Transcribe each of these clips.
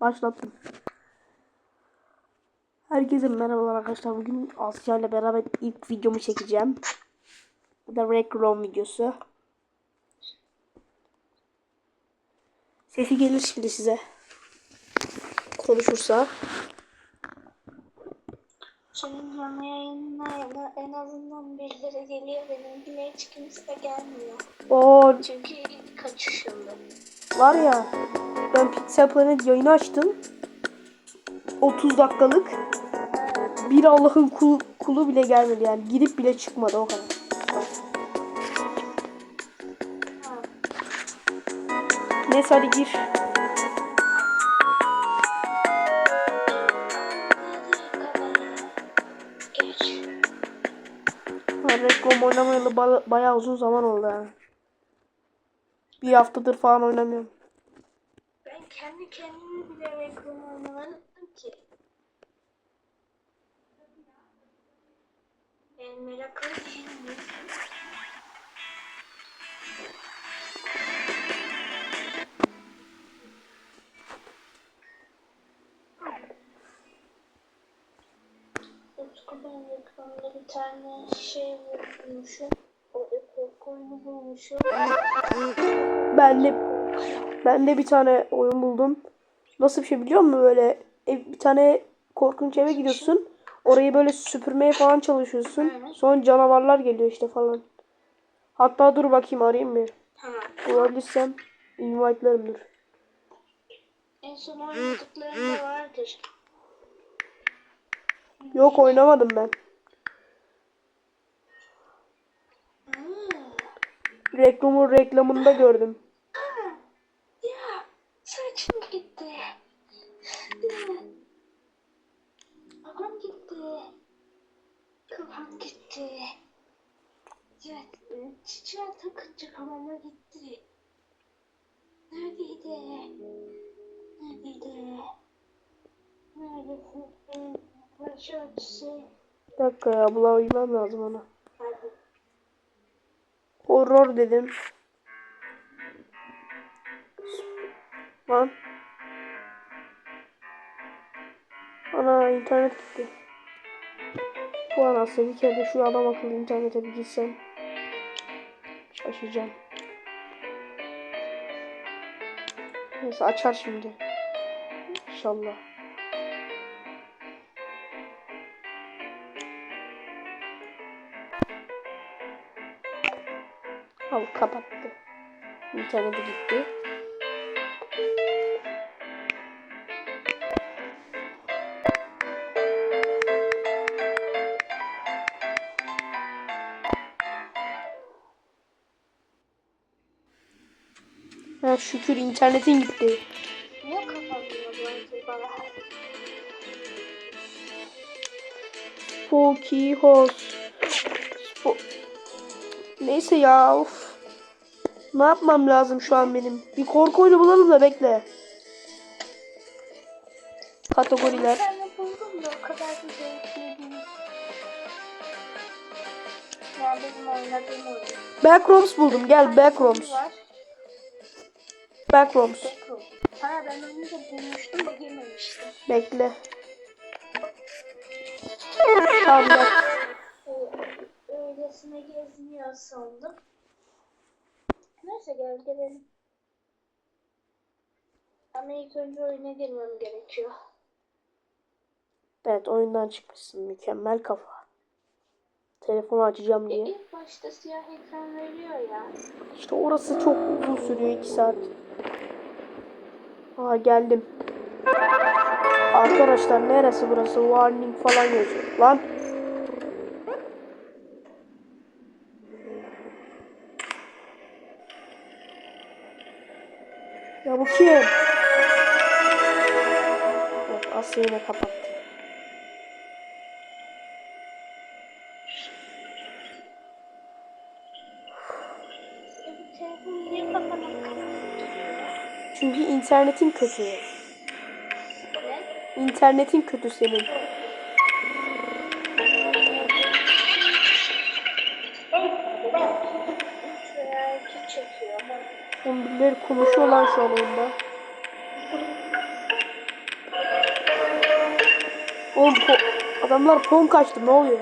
Başlattım. Herkese merhabalar arkadaşlar. Bugün Asya ile beraber ilk videomu çekeceğim. Bu da Rec videosu. Sesi gelir şimdi size. Konuşursa. Senin canlı yayınlarına en azından birileri geliyor. Benimkine hiç kimse gelmiyor. O Çünkü ilk kaçışımda. var ya. Ben Pixel Planet yayını açtım. 30 dakikalık. Bir Allah'ın kulu, kulu bile gelmedi yani. Girip bile çıkmadı o kadar. Neyse hadi gir. Oynamayalı ba- bayağı uzun zaman oldu yani. Bir haftadır falan oynamıyorum. Ben kendi kendime bile reklam oynamadım ki. Ben meraklı. Utku'dan reklamda bir tane şey bulmuşum. O korku oyunu bulmuşum. Ben de ben de bir tane oyun buldum. Nasıl bir şey biliyor musun? Böyle ev, bir tane korkunç eve gidiyorsun. Orayı böyle süpürmeye falan çalışıyorsun. Sonra canavarlar geliyor işte falan. Hatta dur bakayım arayayım bir. Tamam. Bulabilirsem invite'larım dur. En son oynadıklarında vardır. Yok oynamadım ben. Aa, Reklamın reklamında gördüm. Dakika ya bulabilmem lazım ona. Horror dedim. Lan. Ana internet gitti. Bu anasını bir kere şu adam akıllı internete bir gitsem. Şaşıracağım. Neyse açar şimdi. İnşallah. Kapattı. İnternete gitti. Ha şükür internetin gitti. Niye bana? Poki Hos. Spo- Neyse ya of. Ne yapmam lazım şu an benim? Bir korku oyunu bulalım da bekle. Kategoriler. Tane buldum da o kadar da zevkli değil. Yani benim oynadığım oyun. Backrooms buldum. Gel Backrooms. Backrooms. Backroom. Ha ben onu da bulmuştum da girmemiştim. Bekle. Tamam Öylesine geziniyor sandım. Neyse gel gelelim. Ama ilk önce oyuna girmem gerekiyor. Evet oyundan çıkmışsın. Mükemmel kafa. Telefonu açacağım E, diye. ilk başta siyah ekran veriyor ya. İşte orası çok uzun sürüyor 2 saat. Aa geldim. Arkadaşlar neresi burası? Warning falan yazıyor. Lan. Ya bu kim? Evet Asya yine kapattı. Çünkü internetin kötü. Ne? İnternetin kötü senin. Kendileri konuşuyorlar şu an. Oğlum po adamlar pon kaçtı ne oluyor?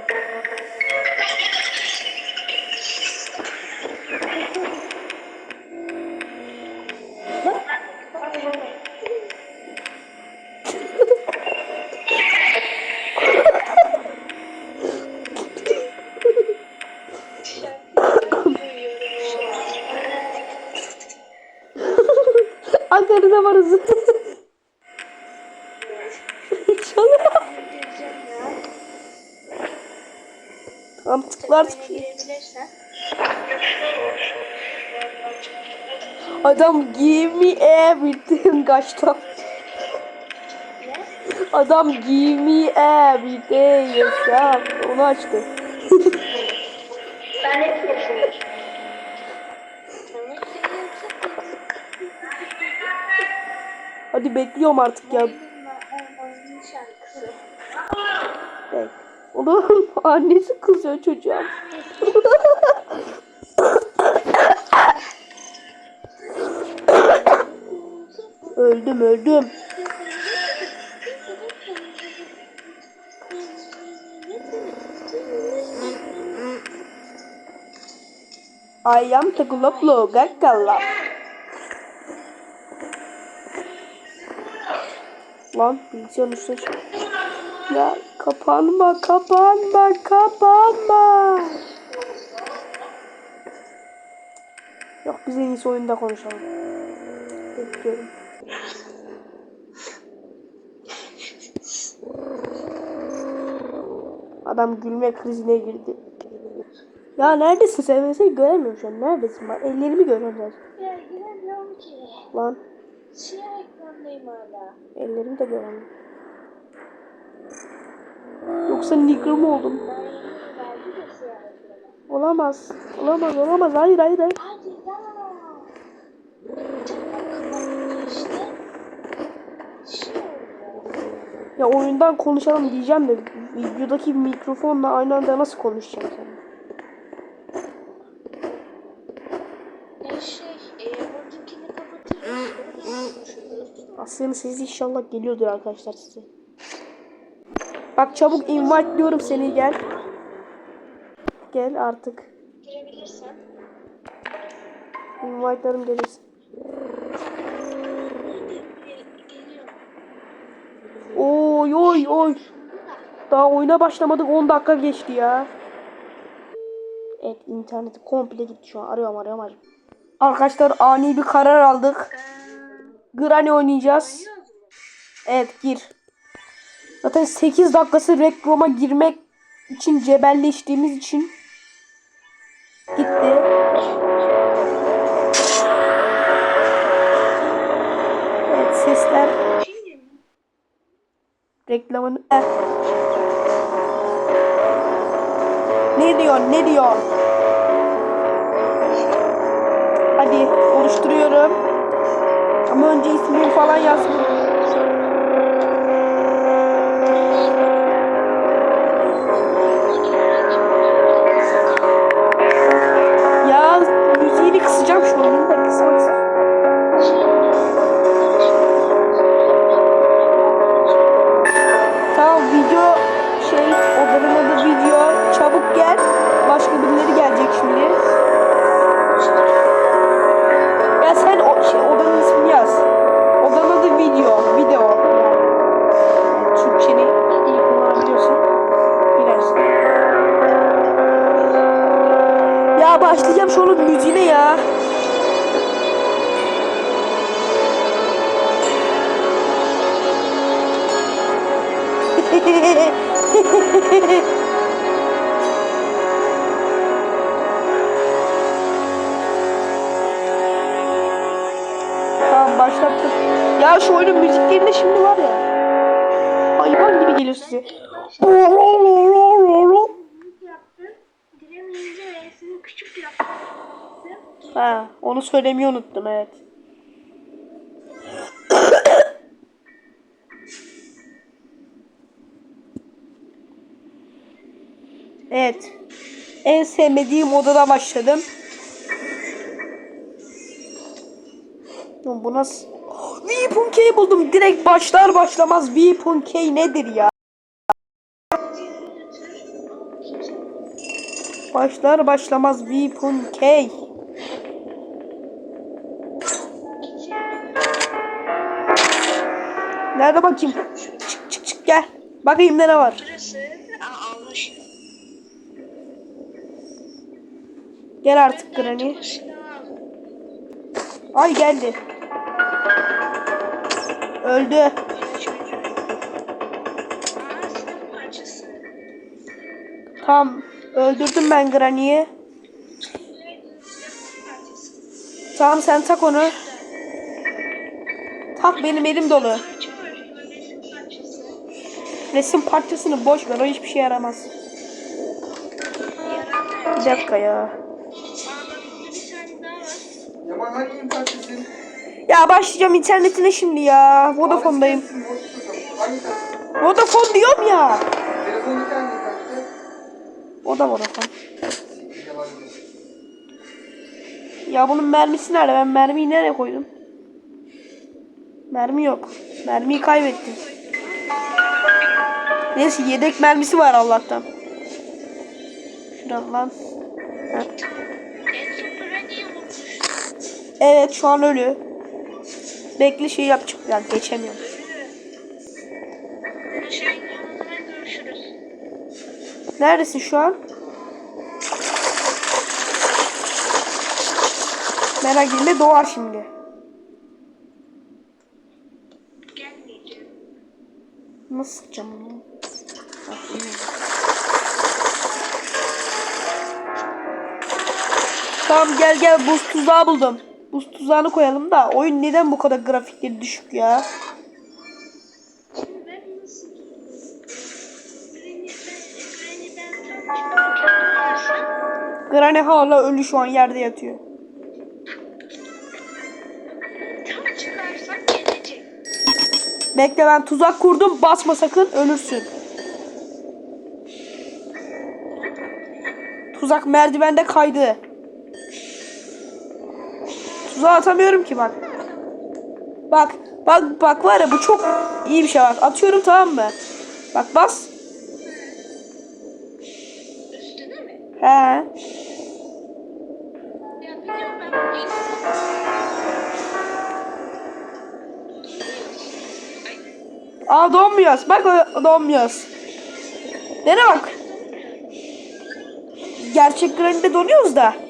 Tamam tıklar. Adam give me everything kaçtı. Adam give me everything yaşa. Onu açtı. Ben hep yapıyorum. Hadi bekliyorum artık ya. Oğlum annesi kızıyor çocuğa. öldüm öldüm. Ayam tekuloplo gakkala. Lan bilgisayarın üstüne çık. Ya kapanma kapanma kapanma. Yok biz en iyisi oyunda konuşalım. Bekliyorum. Adam gülme krizine girdi. Ya neredesin sen? Ben seni göremiyorum şu an. Neredesin? Bak ellerimi görüyorum zaten. Ya giremiyorum ki. Lan Siyah ekrandayım hala. ellerimi de göremiyorum. Yoksa nigger mı oldum? Olamaz. Olamaz olamaz. Hayır hayır hayır. Ya oyundan konuşalım diyeceğim de videodaki mikrofonla aynı anda nasıl konuşacağım sen? Aslı'nın sesi inşallah geliyordur arkadaşlar size. Bak çabuk invite diyorum seni gel. Gel artık. Girebilirsen. Invite'larım gelirsin. Oy oy oy. Daha oyuna başlamadık 10 dakika geçti ya. Evet interneti komple gitti şu an. Arıyorum arıyorum arıyorum. Arkadaşlar ani bir karar aldık. Granny oynayacağız. Evet gir. Zaten 8 dakikası reklama girmek için cebelleştiğimiz için gitti. Evet sesler Şimdi mi? reklamın Eh. Ne diyor ne diyor? Hadi oluşturuyorum. Ama önce ismini falan yazdım. Müziklerinde şimdi var ya. Hayvan gibi geliyor size. Ha, onu söylemeyi unuttum evet. evet. En sevmediğim odada başladım. Bu nasıl? Weapon Key buldum. Direkt başlar başlamaz Weapon Key nedir ya? Başlar başlamaz Weapon Key. Nerede bakayım? Çık çık çık gel. Bakayım ne var. Gel artık Granny. Ay geldi. Öldü. Tam öldürdüm ben parçası? Tamam sen tak onu. Tak benim elim dolu. Resim parçası. Resim parçasını boş ver o hiçbir şey yaramaz. Bir dakika ya. Aa bak burada bir tane daha var. Yaman hangi parçası? Ya başlayacağım internetine şimdi ya. Vodafone'dayım. Vodafone diyorum ya. O da Vodafone. Ya bunun mermisi nerede? Ben mermiyi nereye koydum? Mermi yok. Mermiyi kaybettim. Neyse yedek mermisi var Allah'tan. Şuradan lan. Evet şu an ölü. Bekle şey yapacağım. Ya geçemiyorum. Neredesin şu an? Merak etme doğar şimdi. Nasıl sıkacağım onu? Tamam gel gel buz tuzağı buldum. Buz tuzağını koyalım da oyun neden bu kadar grafikleri düşük ya? Granny hala ölü şu an yerde yatıyor. Bekle ben tuzak kurdum basma sakın ölürsün. Tuzak merdivende kaydı. Tuzağa atamıyorum ki bak. Bak bak bak var ya bu çok iyi bir şey bak. Atıyorum tamam mı? Bak bas. Üstüne mi? He. Aa donmuyoruz. Bak donmuyoruz. Dene bak. Gerçek granide donuyoruz da.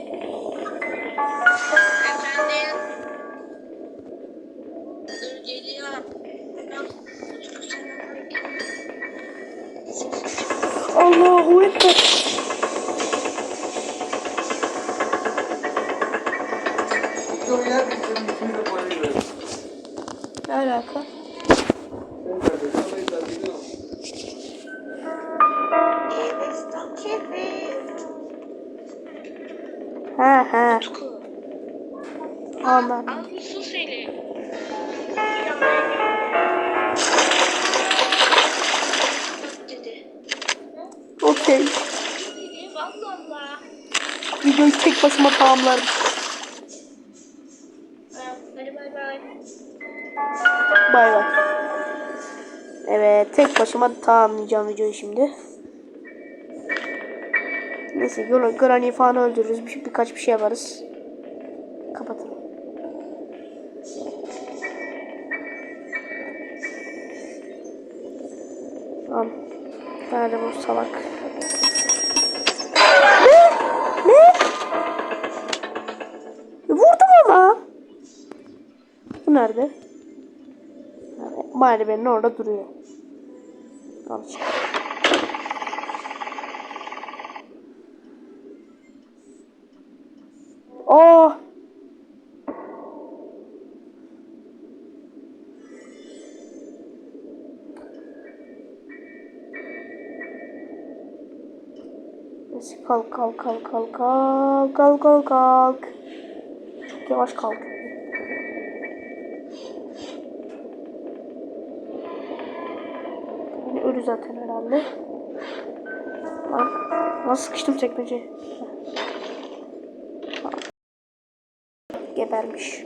Allahu Ekber. Bay bay. Bay bay. Evet tek başıma tamamlayacağım videoyu şimdi. Neyse Gr- Granny falan öldürürüz. Bir, birkaç bir şey yaparız. Kapatalım. Tamam. Nerede bu salak? nerede? Bari benim orada duruyor. Al. Oh! Kalk kalk kalk kalk kalk kalk kalk kalk. Çok yavaş kalk. Sıkıştım çekmece. Gebermiş.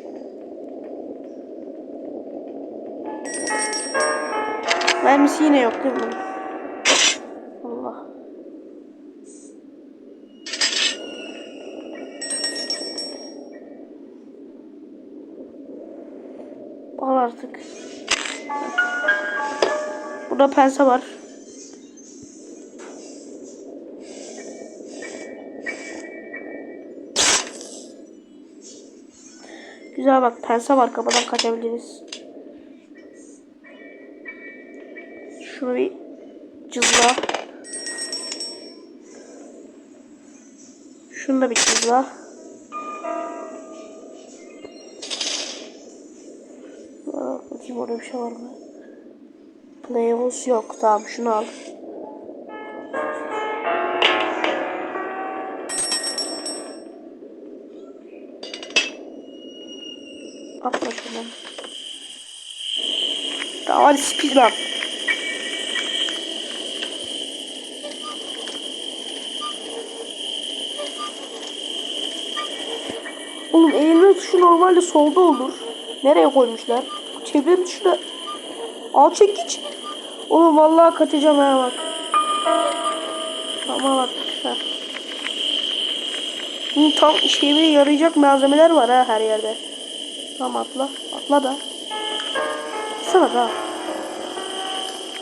Mermisi yine yok değil mi? Allah. Al artık. Burada pense var. Güzel bak pense var kapıdan kaçabiliriz. Şunu bir cızla. Şunu da bir cızla. Bakayım orada bir şey var mı? Playhouse yok. Tamam şunu al. Şunu. Tamam hadi speedrun. Oğlum eğilme tuşu normalde solda olur. Nereye koymuşlar? Çevrim tuşu da... Al çekiç. Oğlum vallahi kaçacağım ha bak. Tamam bak. Tam işlevine yarayacak malzemeler var ha her yerde. Tamam atla. Atla da. Atsana da.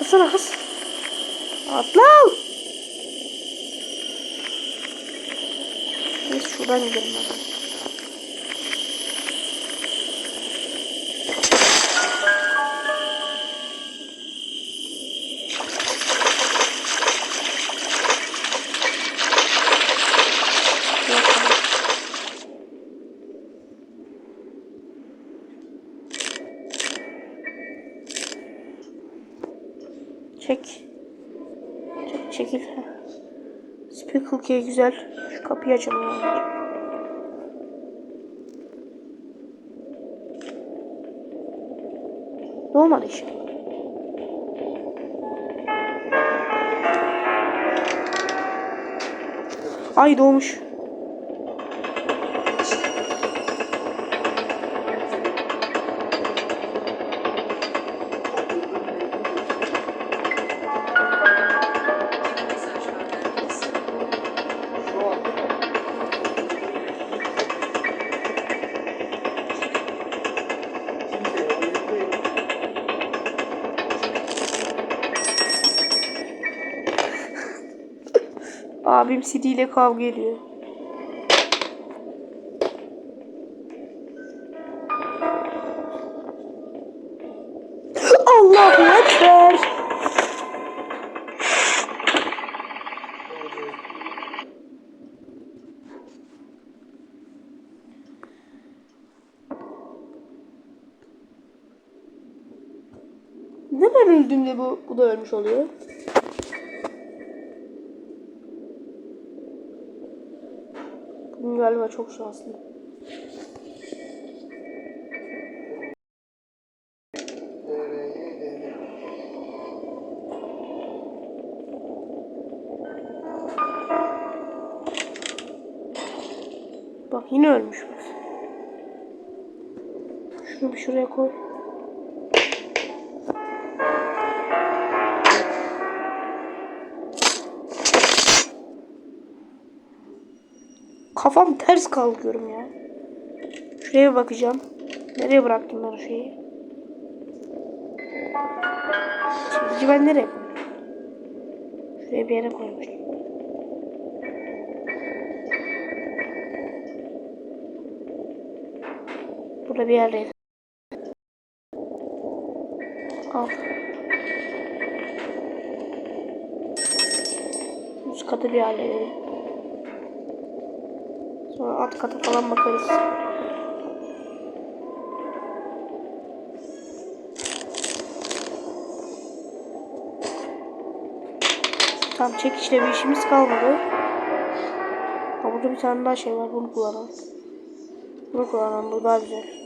Atsana kız. Atla. Neyse şuradan gidelim Speckle key güzel. Şu kapıyı açalım. Ne olmadı işte. Ay doğmuş. Abim CD ile kavga ediyor. Allahu Ekber. Ne ben öldüğümde bu, bu da ölmüş oluyor? Bugün galiba çok şanslı. Bak yine ölmüş. Şunu bir şuraya koy. Kafam ters kalkıyorum ya. Şuraya bakacağım. Nereye bıraktım ben şeyi? Çekici ben nereye koydum? Şuraya bir yere koymuştum. Burada bir yerdeydi. Al. Üst katı bir halledelim. Alt kata falan bakarız. Tam çekişle bir işimiz kalmadı. Ha, burada bir tane daha şey var. Bunu kullanalım. Bunu kullanalım. Bu daha güzel.